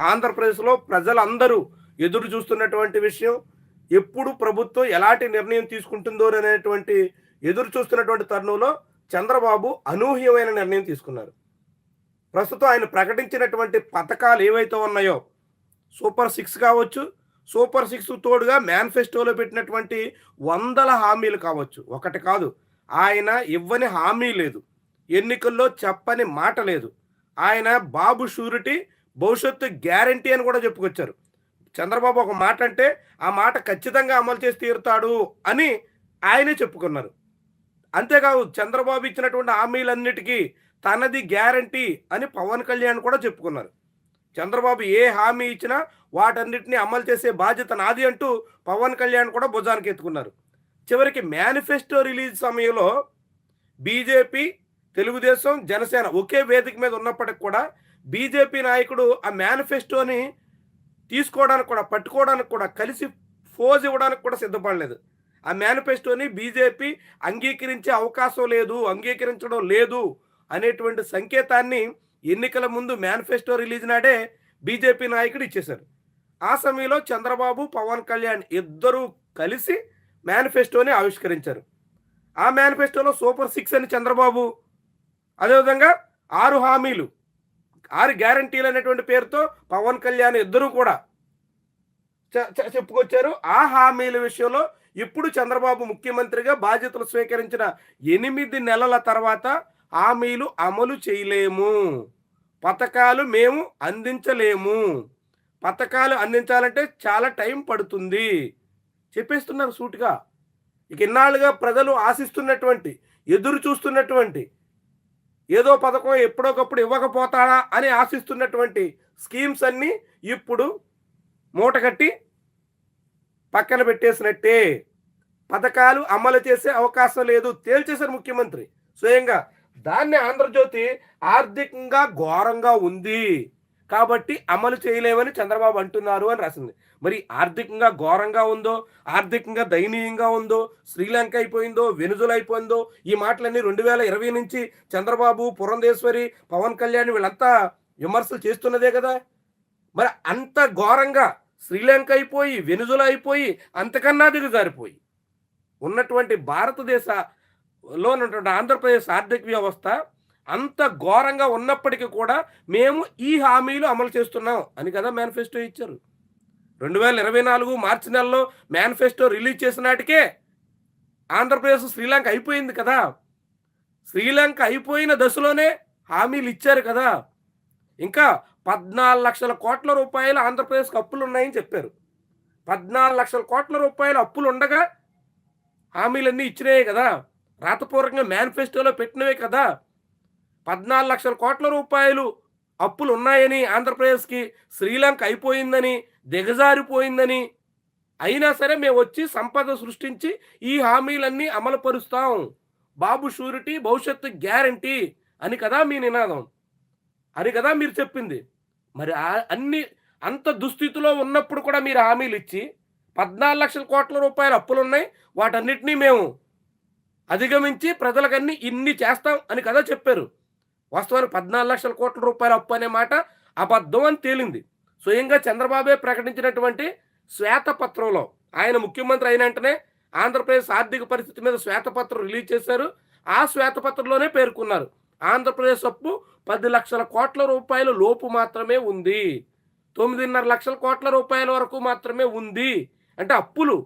ఆంధ్రప్రదేశ్లో ప్రజలందరూ ఎదురు చూస్తున్నటువంటి విషయం ఎప్పుడు ప్రభుత్వం ఎలాంటి నిర్ణయం తీసుకుంటుందో అనేటువంటి ఎదురు చూస్తున్నటువంటి తరుణంలో చంద్రబాబు అనూహ్యమైన నిర్ణయం తీసుకున్నారు. ప్రస్తుతం ఆయన ప్రకటించినటువంటి పథకాలు ఏవైతే ఉన్నాయో సూపర్ సిక్స్ కావచ్చు సూపర్ సిక్స్ తోడుగా మేనిఫెస్టోలో పెట్టినటువంటి వందల హామీలు కావచ్చు. ఒకటి కాదు ఆయన ఇవ్వని హామీ లేదు ఎన్నికల్లో చెప్పని మాట లేదు. ఆయన బాబు షూరిటీ భవిష్యత్తు గ్యారంటీ అని కూడా చెప్పుకొచ్చారు. చంద్రబాబు ఒక మాట అంటే ఆ మాట ఖచ్చితంగా అమలు చేసి తీరుతాడు అని ఆయనే చెప్పుకున్నారు. అంతేకాదు చంద్రబాబు ఇచ్చినటువంటి హామీలన్నిటికీ తనది గ్యారంటీ అని పవన్ కళ్యాణ్ కూడా చెప్పుకున్నారు. చంద్రబాబు ఏ హామీ ఇచ్చినా వాటన్నిటిని అమలు చేసే బాధ్యత నాది అంటూ పవన్ కళ్యాణ్ కూడా భుజానికి ఎత్తుకున్నారు. చివరికి మేనిఫెస్టో రిలీజ్ సమయంలో బీజేపీ తెలుగుదేశం జనసేన ఒకే వేదిక మీద ఉన్నప్పటికి కూడా బీజేపీ నాయకుడు ఆ మేనిఫెస్టోని తీసుకోవడానికి కూడా పట్టుకోవడానికి కూడా కలిసి ఫోజ్ ఇవ్వడానికి కూడా సిద్ధపడలేదు. ఆ మేనిఫెస్టోని బీజేపీ అంగీకరించే అవకాశం లేదు అంగీకరించడం లేదు అనేటువంటి సంకేతాన్ని ఎన్నికల ముందు మేనిఫెస్టో రిలీజ్ నాడే బీజేపీ నాయకుడు ఇచ్చేశారు. ఆ సమయంలో చంద్రబాబు పవన్ కళ్యాణ్ ఇద్దరూ కలిసి మేనిఫెస్టోని ఆవిష్కరించారు. ఆ మేనిఫెస్టోలో సూపర్ సిక్స్ అని చంద్రబాబు అదేవిధంగా ఆరు హామీలు ఆరు గ్యారంటీలు అనేటువంటి పేరుతో పవన్ కళ్యాణ్ ఇద్దరూ కూడా చెప్పుకొచ్చారు. ఆ హామీల విషయంలో ఇప్పుడు చంద్రబాబు ముఖ్యమంత్రిగా బాధ్యతలు స్వీకరించిన ఎనిమిది నెలల తర్వాత హామీలు అమలు చేయలేము. పథకాలు మేము అందించలేము. పథకాలు అందించాలంటే చాలా టైం పడుతుంది. చెప్పేస్తున్నారు సూటిగా. ఇక ఇన్నాళ్ళుగా ప్రజలు ఆశిస్తున్నటువంటి ఎదురు చూస్తున్నటువంటి ఏదో పథకం ఎప్పుడోకప్పుడు ఇవ్వకపోతాడా అని ఆశిస్తున్నటువంటి స్కీమ్స్ అన్నీ ఇప్పుడు మూటగట్టి పక్కన పెట్టేసినట్టే. పథకాలు అమలు చేసే అవకాశం లేదు. తేల్చేశారు ముఖ్యమంత్రి. స్వయంగా దాన్ని ఆంధ్రజ్యోతి ఆర్థికంగా ఘోరంగా ఉంది. కాబట్టి అమలు చేయలేమని చంద్రబాబు అంటున్నారు అని రాసింది. మరి ఆర్థికంగా ఘోరంగా ఉందో ఆర్థికంగా దయనీయంగా ఉందో శ్రీలంక అయిపోయిందో వెనుజుల అయిపోయిందో ఈ మాటలన్నీ రెండు వేల ఇరవై నుంచి చంద్రబాబు పురంధేశ్వరి పవన్ కళ్యాణ్ వీళ్ళంతా విమర్శలు చేస్తున్నదే కదా. మరి అంత ఘోరంగా శ్రీలంక అయిపోయి వెనుజుల అయిపోయి అంతకన్నా దిగజారిపోయి ఉన్నటువంటి భారతదేశలో ఉన్నటువంటి ఆంధ్రప్రదేశ్ ఆర్థిక వ్యవస్థ అంత ఘోరంగా ఉన్నప్పటికీ కూడా మేము ఈ హామీలు అమలు చేస్తున్నాం అని కదా మేనిఫెస్టో ఇచ్చారు. రెండు వేల ఇరవై నాలుగు మార్చి నెలలో మేనిఫెస్టో రిలీజ్ చేసిన నాటికే ఆంధ్రప్రదేశ్ శ్రీలంక అయిపోయింది కదా. శ్రీలంక అయిపోయిన దశలోనే హామీలు ఇచ్చారు కదా. ఇంకా పద్నాలుగు లక్షల కోట్ల రూపాయలు ఆంధ్రప్రదేశ్కి అప్పులు ఉన్నాయని చెప్పారు. పద్నాలుగు లక్షల కోట్ల రూపాయల అప్పులు ఉండగా హామీలన్నీ ఇచ్చినాయే కదా. రాతపూర్వకంగా మేనిఫెస్టోలో పెట్టినవే కదా. పద్నాలుగు లక్షల కోట్ల రూపాయలు అప్పులు ఉన్నాయని ఆంధ్రప్రదేశ్కి శ్రీలంక అయిపోయిందని దిగజారిపోయిందని అయినా సరే మేము వచ్చి సంపద సృష్టించి ఈ హామీలన్నీ అమలుపరుస్తాం బాబు షూరిటీ భవిష్యత్తు గ్యారంటీ అని కదా మీ నినాదం. అని కదా మీరు చెప్పింది. మరి అన్ని అంత దుస్థితిలో ఉన్నప్పుడు కూడా మీరు హామీలు ఇచ్చి పద్నాలుగు లక్షల కోట్ల రూపాయల అప్పులు ఉన్నాయి వాటన్నిటినీ మేము అధిగమించి ప్రజలకన్నీ ఇన్ని చేస్తాం అని కదా చెప్పారు. వాస్తవానికి పద్నాలుగు లక్షల కోట్ల రూపాయల అప్పు అనే మాట అబద్ధం అని తేలింది. స్వయంగా చంద్రబాబే ప్రకటించినటువంటి శ్వేతపత్రంలో ఆయన ముఖ్యమంత్రి అయిన వెంటనే ఆంధ్రప్రదేశ్ ఆర్థిక పరిస్థితి మీద శ్వేతపత్రం రిలీజ్ చేశారు. ఆ శ్వేతపత్రంలోనే పేర్కొన్నారు. ఆంధ్రప్రదేశ్ అప్పు పది లక్షల కోట్ల రూపాయల లోపు మాత్రమే ఉంది. తొమ్మిదిన్నర లక్షల కోట్ల రూపాయల వరకు మాత్రమే ఉంది. అంటే అప్పులు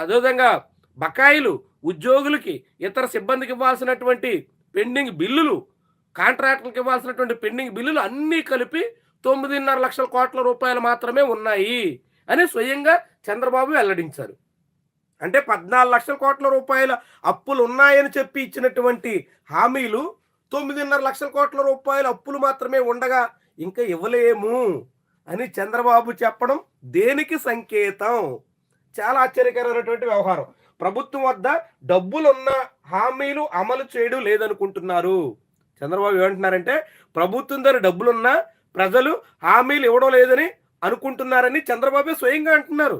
అదేవిధంగా బకాయిలు ఉద్యోగులకి ఇతర సిబ్బందికి ఇవ్వాల్సినటువంటి పెండింగ్ బిల్లులు కాంట్రాక్టులకు ఇవ్వాల్సినటువంటి పెండింగ్ బిల్లులు అన్నీ కలిపి తొమ్మిదిన్నర లక్షల కోట్ల రూపాయలు మాత్రమే ఉన్నాయి అని స్వయంగా చంద్రబాబు వెల్లడించారు. అంటే పద్నాలుగు లక్షల కోట్ల రూపాయల అప్పులు ఉన్నాయని చెప్పి ఇచ్చినటువంటి హామీలు తొమ్మిదిన్నర లక్షల కోట్ల రూపాయల అప్పులు మాత్రమే ఉండగా ఇంకా ఇవ్వలేము అని చంద్రబాబు చెప్పడం దేనికి సంకేతం? చాలా ఆశ్చర్యకరమైనటువంటి వ్యవహారం. ప్రభుత్వం వద్ద డబ్బులున్న హామీలు అమలు చేయడం లేదనుకుంటున్నారు. చంద్రబాబు ఏమంటున్నారంటే ప్రభుత్వం దగ్గర డబ్బులున్నా ప్రజలు హామీలు ఇవ్వడం లేదని అనుకుంటున్నారని చంద్రబాబు స్వయంగా అంటున్నారు.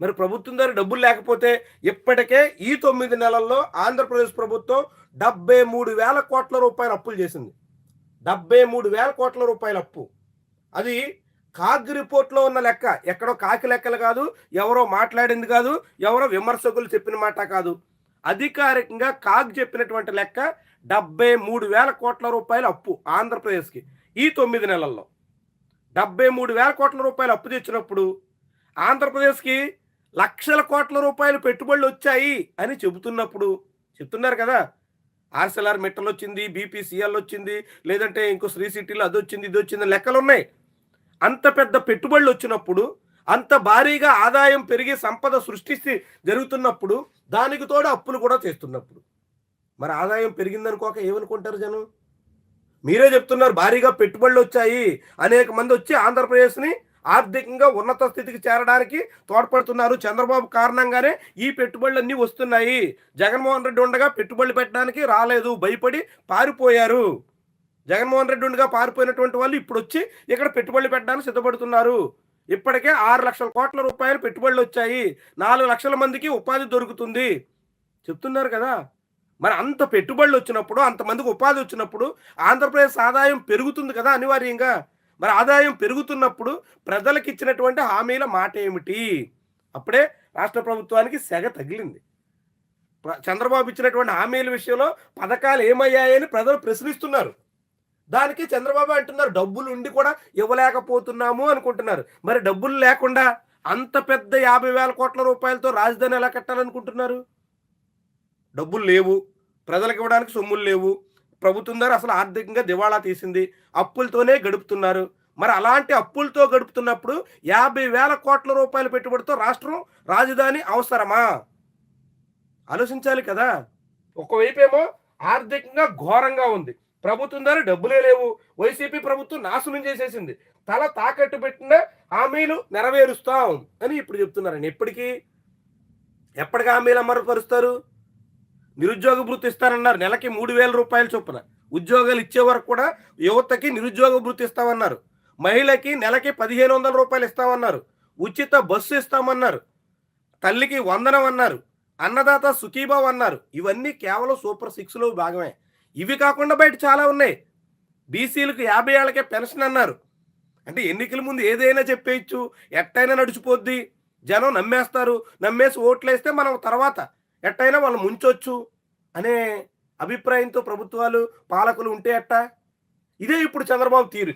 మరి ప్రభుత్వం దగ్గర డబ్బులు లేకపోతే ఇప్పటికే ఈ తొమ్మిది నెలల్లో ఆంధ్రప్రదేశ్ ప్రభుత్వం డెబ్బై మూడు వేల కోట్ల రూపాయల అప్పులు చేసింది. డెబ్బై మూడు వేల కోట్ల రూపాయల అప్పు. అది కాగ్ రిపోర్ట్లో ఉన్న లెక్క. ఎక్కడో కాకి లెక్కలు కాదు ఎవరో మాట్లాడింది కాదు ఎవరో విమర్శకులు చెప్పిన మాట కాదు. అధికారికంగా కాగ్ చెప్పినటువంటి లెక్క డెబ్బై మూడు వేల కోట్ల రూపాయల అప్పు ఆంధ్రప్రదేశ్కి. ఈ తొమ్మిది నెలల్లో డెబ్బై మూడు వేల కోట్ల రూపాయలు అప్పు తెచ్చినప్పుడు ఆంధ్రప్రదేశ్కి లక్షల కోట్ల రూపాయలు పెట్టుబడులు వచ్చాయి అని చెబుతున్నప్పుడు చెప్తున్నారు కదా ఆర్సెల్ఆర్ మెట్టలు వచ్చింది బీపీసీఎల్ వచ్చింది లేదంటే ఇంకో శ్రీ సిటీలో అది వచ్చింది ఇది వచ్చింది లెక్కలు ఉన్నాయి. అంత పెద్ద పెట్టుబడులు వచ్చినప్పుడు అంత భారీగా ఆదాయం పెరిగి సంపద సృష్టిస్తే జరుగుతున్నప్పుడు దానికి తోడు అప్పులు కూడా చేస్తున్నప్పుడు. మరి ఆదాయం పెరిగిందనుకోక ఏమనుకుంటారు జనం? మీరే చెప్తున్నారు భారీగా పెట్టుబడులు వచ్చాయి. అనేక మంది వచ్చి ఆంధ్రప్రదేశ్ని ఆర్థికంగా ఉన్నత స్థితికి చేరడానికి తోడ్పడుతున్నారు. చంద్రబాబు కారణంగానే ఈ పెట్టుబడులన్నీ వస్తున్నాయి. జగన్మోహన్ రెడ్డి ఉండగా పెట్టుబడులు పెట్టడానికి రాలేదు భయపడి పారిపోయారు. జగన్మోహన్ రెడ్డి ఉండగా పారిపోయినటువంటి వాళ్ళు ఇప్పుడు వచ్చి ఇక్కడ పెట్టుబడులు పెట్టడానికి సిద్ధపడుతున్నారు. ఇప్పటికే ఆరు లక్షల కోట్ల రూపాయలు పెట్టుబడులు వచ్చాయి. నాలుగు లక్షల మందికి ఉపాధి దొరుకుతుంది. చెప్తున్నారు కదా. మరి అంత పెట్టుబడులు వచ్చినప్పుడు అంతమందికి ఉపాధి వచ్చినప్పుడు ఆంధ్రప్రదేశ్ ఆదాయం పెరుగుతుంది కదా అనివార్యంగా. మరి ఆదాయం పెరుగుతున్నప్పుడు ప్రజలకు ఇచ్చినటువంటి హామీల మాట ఏమిటి? అప్పుడే రాష్ట్ర ప్రభుత్వానికి సెగ తగిలింది. చంద్రబాబు ఇచ్చినటువంటి హామీల విషయంలో పథకాలు ఏమయ్యాయని ప్రజలు ప్రశ్నిస్తున్నారు. దానికి చంద్రబాబు అంటున్నారు డబ్బులు ఉండి కూడా ఇవ్వలేకపోతున్నాము అనుకుంటున్నారు. మరి డబ్బులు లేకుండా అంత పెద్ద యాభై వేల కోట్ల రూపాయలతో రాజధాని ఎలా కట్టాలనుకుంటున్నారు? డబ్బులు లేవు ప్రజలకు ఇవ్వడానికి సొమ్ములు లేవు. ప్రభుత్వం ద్వారా అసలు ఆర్థికంగా దివాళా తీసింది. అప్పులతోనే గడుపుతున్నారు. మరి అలాంటి అప్పులతో గడుపుతున్నప్పుడు యాభై వేల కోట్ల రూపాయల పెట్టుబడితో రాష్ట్రం రాజధాని అవసరమా? ఆలోచించాలి కదా. ఒకవైపు ఏమో ఆర్థికంగా ఘోరంగా ఉంది. ప్రభుత్వం ద్వారా డబ్బులే లేవు. వైసీపీ ప్రభుత్వం నాశనం చేసేసింది. తల తాకట్టు పెట్టిన హామీలు నెరవేరుస్తాం అని ఇప్పుడు చెప్తున్నారండి ఎప్పటికీ? ఎప్పటికీ హామీలు అమలుపరుస్తారు నిరుద్యోగ భృతి ఇస్తానన్నారు. నెలకి మూడు వేల రూపాయల చొప్పున. ఉద్యోగాలు ఇచ్చే వరకు కూడా యువతకి నిరుద్యోగ భృతి ఇస్తామన్నారు. మహిళకి నెలకి పదిహేను వందల రూపాయలు ఇస్తామన్నారు. ఉచిత బస్సు ఇస్తామన్నారు. తల్లికి వందనం అన్నారు. అన్నదాత సుఖీభావ్ అన్నారు. ఇవన్నీ కేవలం సూపర్ సిక్స్లో భాగమే. ఇవి కాకుండా బయట చాలా ఉన్నాయి. బీసీలకు యాభై ఏళ్ళకే పెన్షన్ అన్నారు. అంటే ఎన్నికల ముందు ఏదైనా చెప్పేయచ్చు. ఎట్టయినా నడిచిపోద్ది. జనం నమ్మేస్తారు. నమ్మేసి ఓట్లేస్తే మనం తర్వాత ఎట్టయినా వాళ్ళు ముంచొచ్చు అనే అభిప్రాయంతో ప్రభుత్వాలు పాలకులు ఉంటే ఎట్టా? ఇదే ఇప్పుడు చంద్రబాబు తీరు.